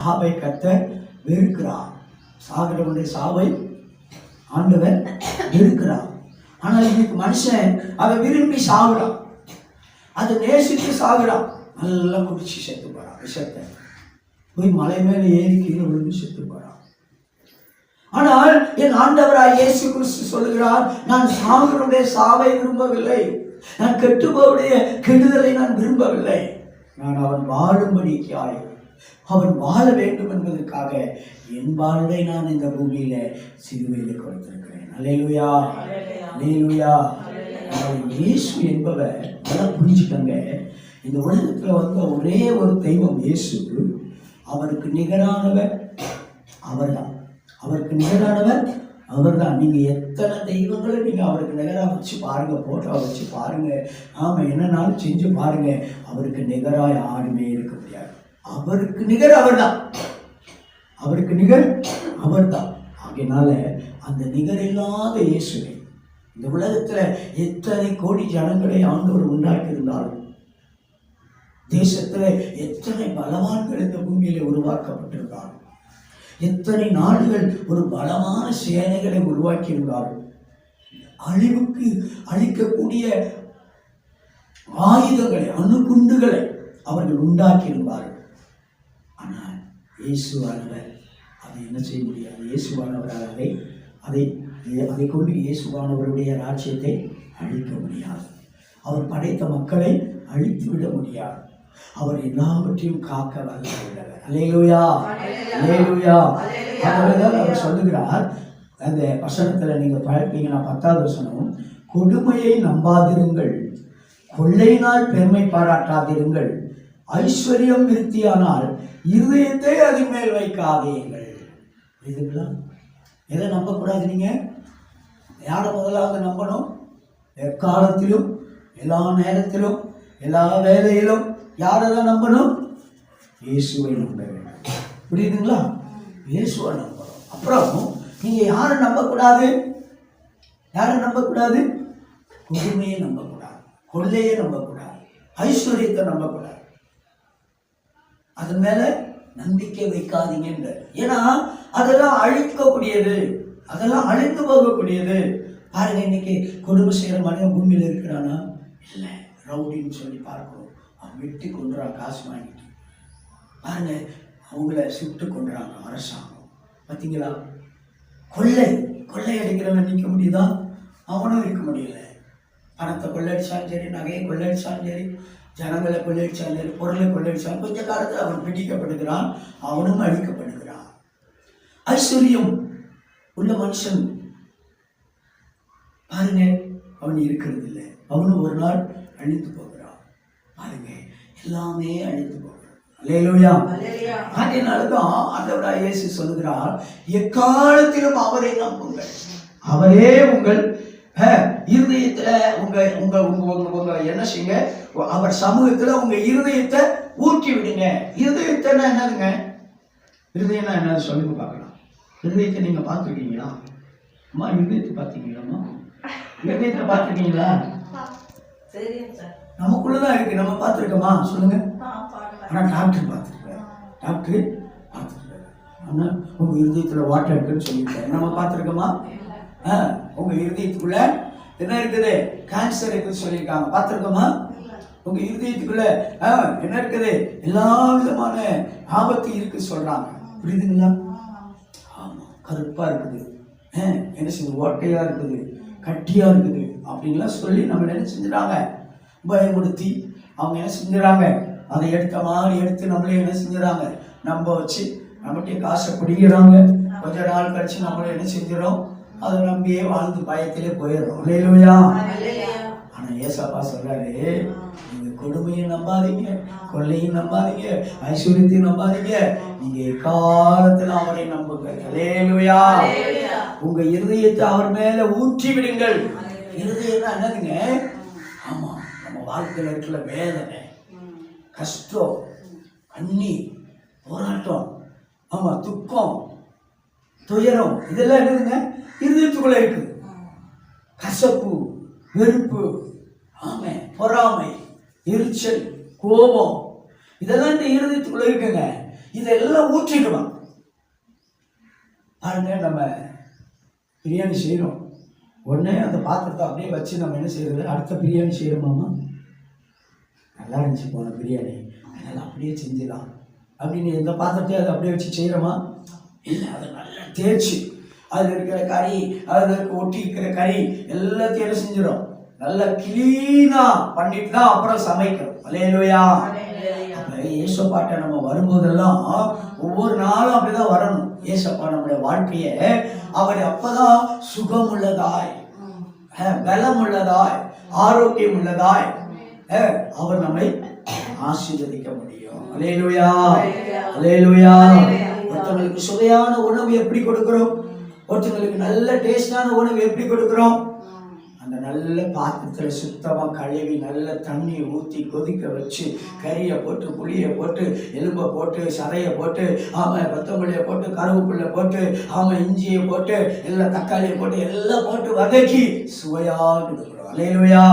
சாவை கத்த வெறுக்கிறார். சாகிறவனுடைய சாவை ஆண்டவர் வெறுக்கிறார். ஆனால் இன்னைக்கு மனுஷன் அதை விரும்பி சாகுறான் அதை நேசித்து சாகுறான் நல்லா குடிச்சு செத்து போறான் விஷத்தை. போய் மலை மேலே ஏறி கீழே விழுந்து செத்து போறான். ஆனால் என் ஆண்டவராய் இயேசு கிறிஸ்து சொல்கிறார் நான் சாகுனுடைய சாவை விரும்பவில்லை. நான் கெட்டுபவருடைய கெடுதலை நான் விரும்பவில்லை. நான் அவன் வாழும்படிக்காய் அவன் வாழ வேண்டும் என்பதற்காக என் வாழ்வை நான் இந்த பூமியில சிறுவையில் கொடுத்திருக்கிறேன். அலையுயா அலையுயா இயேசு என்பவர் நல்லா புரிஞ்சுக்கங்க. இந்த உலகத்துல வந்த ஒரே ஒரு தெய்வம் இயேசு. அவருக்கு நிகரானவர் அவர்தான். அவருக்கு நிகரானவர் அவர்தான். நீங்க எத்தனை தெய்வங்களை நீங்க அவருக்கு நிகரா வச்சு பாருங்க போட்டோ வச்சு பாருங்க. ஆமா என்னன்னாலும் செஞ்சு பாருங்க. அவருக்கு நிகரா யாருமே இருக்க முடியாது. அவருக்கு நிகர் அவர்தான். அவருக்கு நிகர் அவர்தான். ஆகையினால அந்த நிகர் இல்லாத இயேசுவை இந்த உலகத்துல எத்தனை கோடி ஜனங்களை ஆண்டவர் உண்டாக்கி இருந்தாலும் தேசத்துல எத்தனை பலவான்கள் இந்த பூமியில உருவாக்கப்பட்டிருந்தாலும் எத்தனை நாடுகள் ஒரு பலமான சேனைகளை உருவாக்கி இருந்தாலும் அழிவுக்கு அழிக்கக்கூடிய ஆயுதங்களை அணுகுண்டுகளை அவர்கள் உண்டாக்கி இருந்தார்கள் ஆனால் இயேசுவானவர் அதை என்ன செய்ய முடியாது? இயேசுவானவரால் அதை அதை அதை கொண்டு இயேசுவானவருடைய ராஜ்யத்தை அழிக்க முடியாது. அவர் படைத்த மக்களை அழித்து விட முடியாது. அவர் எல்லாவற்றையும் காக்க வல்லவர் அலேலுயா அலேலுயா அவர் சொல்லுகிறார் அந்த வசனத்தில் நீங்கள் பழப்பீங்கன்னா பத்தாவது வசனம் கொடுமையை நம்பாதிருங்கள் கொள்ளையினால் பெருமை பாராட்டாதிருங்கள் ஐஸ்வர்யம் விருத்தியானால் இருதயத்தை அதன் மேல் வைக்காதீர்கள் புரியுதுங்களா? எதை நம்பக்கூடாது நீங்கள் யாரை முதலாவது நம்பணும்? எக்காலத்திலும் எல்லா நேரத்திலும் எல்லா வேலையிலும் யாரை தான் நம்பணும்? இயேசுவை நம்ப வேண்டும். புரியுதுங்களா? இயேசுவை நம்பணும். அப்புறம் நீங்கள் யாரை நம்பக்கூடாது? யாரை நம்பக்கூடாது? கொடுமையை நம்பக்கூடாது. கொள்ளையை நம்பக்கூடாது. ஐஸ்வர்யத்தை நம்பக்கூடாது. அது மேல நம்பிக்கை வைக்காதீங்கன்ற. ஏன்னா அதெல்லாம் அழிக்கக்கூடியது. அதெல்லாம் அழிந்து போகக்கூடியது. பாருங்க இன்னைக்கு கொடுமை செய்கிற மனிதன் பூமியில் இருக்கிறானா? இல்லை ரவுடின்னு சொல்லி பார்க்கணும் அவன் வெட்டி கொண்டுறான் காசு வாங்கிட்டு. பாருங்க அவங்கள சுட்டு கொண்டுறாங்க அரசாங்கம். பார்த்தீங்களா கொள்ளை கொள்ளை அடிக்கிறவன் நிற்க முடியுதா? அவனும் இருக்க முடியல. பணத்தை கொள்ளடிச்சாலும் சரி நகையை கொள்ளடிச்சாலும் சரி ஜனங்களை கொள்ளடிச்சாலும் சரி பொருளை கொள்ளடிச்சாலும் கொஞ்ச காலத்தில் அவன் பிடிக்கப்படுகிறான் அவனும் அழிக்கப்படுகிறான். ஐஸ்வர்யம் உள்ள மனுஷன். பாருங்க அவன் இருக்கிறது இல்லை. அவனும் ஒரு நாள் அழிந்து போகிறான். பாருங்க எல்லாமே அழிந்து போகிறான். அதனாலதான் ஆண்டவராய் இயேசு சொல்லுகிறார் எக்காலத்திலும் அவரை நம்புங்கள். அவரே உங்கள் இருதயத்துல உங்க உங்க உங்க உங்க உங்க என்ன செய்யுங்க? அவர் சமூகத்துல உங்க இருதயத்தை ஊற்றி விடுங்க. இருதயத்தைன்னா என்னதுங்க? இருதயம்னா என்னது? சொல்லுங்க பார்க்கலாம். இருதயத்தை நீங்க பார்த்துருக்கீங்களா? அம்மா இருதயத்தை பார்த்தீங்களாம்மா இருதயத்தை பார்த்துருக்கீங்களா? நமக்குள்ளதான் இருக்கு. நம்ம பார்த்துருக்கோமா? சொல்லுங்க. ஆ பாருங்க ஆனால் டாக்டர் பார்த்துருக்காரு. டாக்டர் பார்த்துருக்காரு. ஆனால் உங்கள் இருதயத்தில் வாட்டர் இருக்குன்னு சொல்லியிருக்காரு. நம்ம பார்த்துருக்கோமா? உங்கள் இருதயத்துக்குள்ள என்ன இருக்குது? கேன்சர் இருக்குன்னு சொல்லியிருக்காங்க. பார்த்துருக்கோமா? உங்கள் இருதயத்துக்குள்ள ஆ, என்ன இருக்குது? எல்லா விதமான ஆபத்து இருக்கு சொல்கிறாங்க புரியுதுங்களா? ஆமாம் கருப்பாக இருக்குது. ஆ, என்ன செய்யுது ஓட்டையாக இருக்குது. கட்டியாக இருக்குது. அப்படின்லாம் சொல்லி நம்ம என்ன செஞ்சுறாங்க பயமுடுத்தி அவங்க என்ன செஞ்சுறாங்க அதை எடுத்த மாதிரி எடுத்து நம்மளே என்ன செஞ்சுறாங்க நம்ம வச்சு நம்மகிட்டே காசை பிடிக்கிறாங்க கொஞ்ச நாள் கழிச்சு நம்மளே என்ன செஞ்சிடும் அதை நம்பியே வாழ்ந்து பயத்திலே போயிடுறோம். இல்லையா ஆனா ஏசப்பா சொல்றாரு நீங்க கொடுமையை நம்பாதீங்க கொள்ளையும் நம்பாதீங்க ஐஸ்வர்யத்தையும் நம்பாதீங்க. நீங்க எக்காலத்துல அவரை நம்புங்க அல்லேலூயா. உங்க இருதயத்தை அவர் மேல ஊற்றி விடுங்கள். இருதயம்னா என்னதுங்க? ஆமா நம்ம வாழ்க்கையில இருக்கிற வேதனை கஷ்டம் கண்ணீர் போராட்டம் ஆமா துக்கம் துயரம். இதெல்லாம் என்னதுங்க? இருதயத்துக்குள்ளே இருக்குது கசப்பு வெறுப்பு ஆமை பொறாமை எரிச்சல் கோபம். இதெல்லாம் இந்த இருதயத்துக்குள்ளே இருக்குங்க. இதெல்லாம் ஊற்றிக்கணும் பாருங்க நம்ம பிரியாணி செய்கிறோம் உடனே அந்த பாத்திரத்தை அப்படியே வச்சு நம்ம என்ன செய்யறது அடுத்த பிரியாணி செய்கிறோமாமா நல்லா இருந்துச்சு போன பிரியாணி. அதனால் அப்படியே செஞ்சிடலாம். அப்படின்னு எந்த பாத்திரத்தையும் அதை அப்படியே வச்சு செய்கிறோமா இல்லை அதை நல்லா தேய்ச்சி அதில் இருக்கிற கறி இருக்க ஒட்டி இருக்கிற கறி எல்லாத்தையும் என்ன செஞ்சிடும்? நல்லா க்ளீனாக பண்ணிட்டு தான் அப்புறம் சமைக்கிறோம் அலையலுயா அப்ப ஏசப்பாட்ட நம்ம வரும்போதெல்லாம் ஒவ்வொரு நாளும் அப்படிதான் வரணும். ஏசப்பா நம்முடைய வாழ்க்கைய அவர் அப்பதான் சுகம் உள்ளதாய் பலம் உள்ளதாய் ஆரோக்கியம் உள்ளதாய் அவர் நம்மை ஆசீர்வதிக்க முடியும். அலேலுயா அலேலுயா ஒருத்தங்களுக்கு சுவையான உணவு எப்படி கொடுக்கிறோம்? ஒருத்தங்களுக்கு நல்ல டேஸ்டான உணவு எப்படி கொடுக்கிறோம்? அந்த நல்ல பாத்திரத்தில் சுத்தமாக கழுவி நல்ல தண்ணியை ஊற்றி கொதிக்க வச்சு கறியை போட்டு புளியை போட்டு எலும்பை போட்டு சதையை போட்டு ஆமாம் கொத்தமல்லியை போட்டு கருவேப்பிலை போட்டு ஆமாம் இஞ்சியை போட்டு எல்லாம் தக்காளியை போட்டு எல்லாம் போட்டு வதக்கி சுவையாக கொடுக்குறோம். அலையிலுயா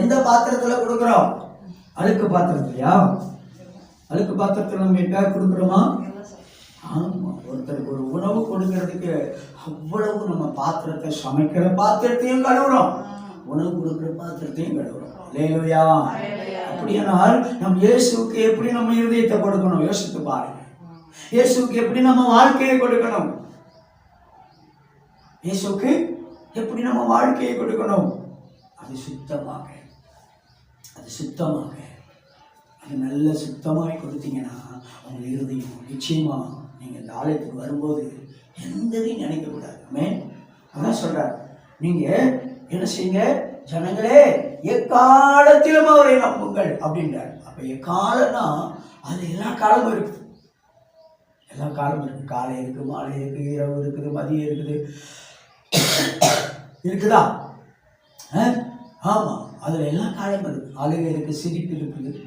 எந்த பாத்திரத்தில் கொடுக்குறோம்? அழுக்கு பாத்திரத்துலையா? அழுக்கு பாத்திரத்தில் நம்ம எப்பயா கொடுக்குறோமா? ஆமாம் ஒருத்தருக்கு ஒரு உணவு கொடுக்கறதுக்கு அவ்வளவு நம்ம பாத்திரத்தை சமைக்கிற பாத்திரத்தையும் கழுவுறோம். உணவு கொடுக்குற பாத்திரத்தையும் கழுவுறோம். லேலுயா அப்படியானால் நம் இயேசுவுக்கு எப்படி நம்ம இருதயத்தை கொடுக்கணும்? யோசித்து பாருங்க. இயேசுவுக்கு எப்படி நம்ம வாழ்க்கையை கொடுக்கணும்? இயேசுவுக்கு எப்படி நம்ம வாழ்க்கையை கொடுக்கணும்? அது சுத்தமாக அது சுத்தமாக அது நல்ல சுத்தமாக கொடுத்தீங்கன்னா உங்கள் இருதயம் நிச்சயமா நீங்கள் இந்த ஆலயத்துக்கு வரும்போது எந்ததையும் நினைக்கக்கூடாது. மேன் அதான் சொல்கிறார் நீங்கள் என்ன செய்யுங்க? ஜனங்களே எக்காலத்திலும் அவரை நம்புங்கள் அப்படின்றார். அப்போ எக்காலம்னா அது எல்லா காலமும் இருக்குது. எல்லா காலமும் இருக்குது. காலை இருக்குது மாலை இருக்குது இரவு இருக்குது மதியம் இருக்குது. இருக்குதா? ஆமாம் அதில் எல்லா காலமும் இருக்குது. அழுகை இருக்குது சிரிப்பு இருக்குது.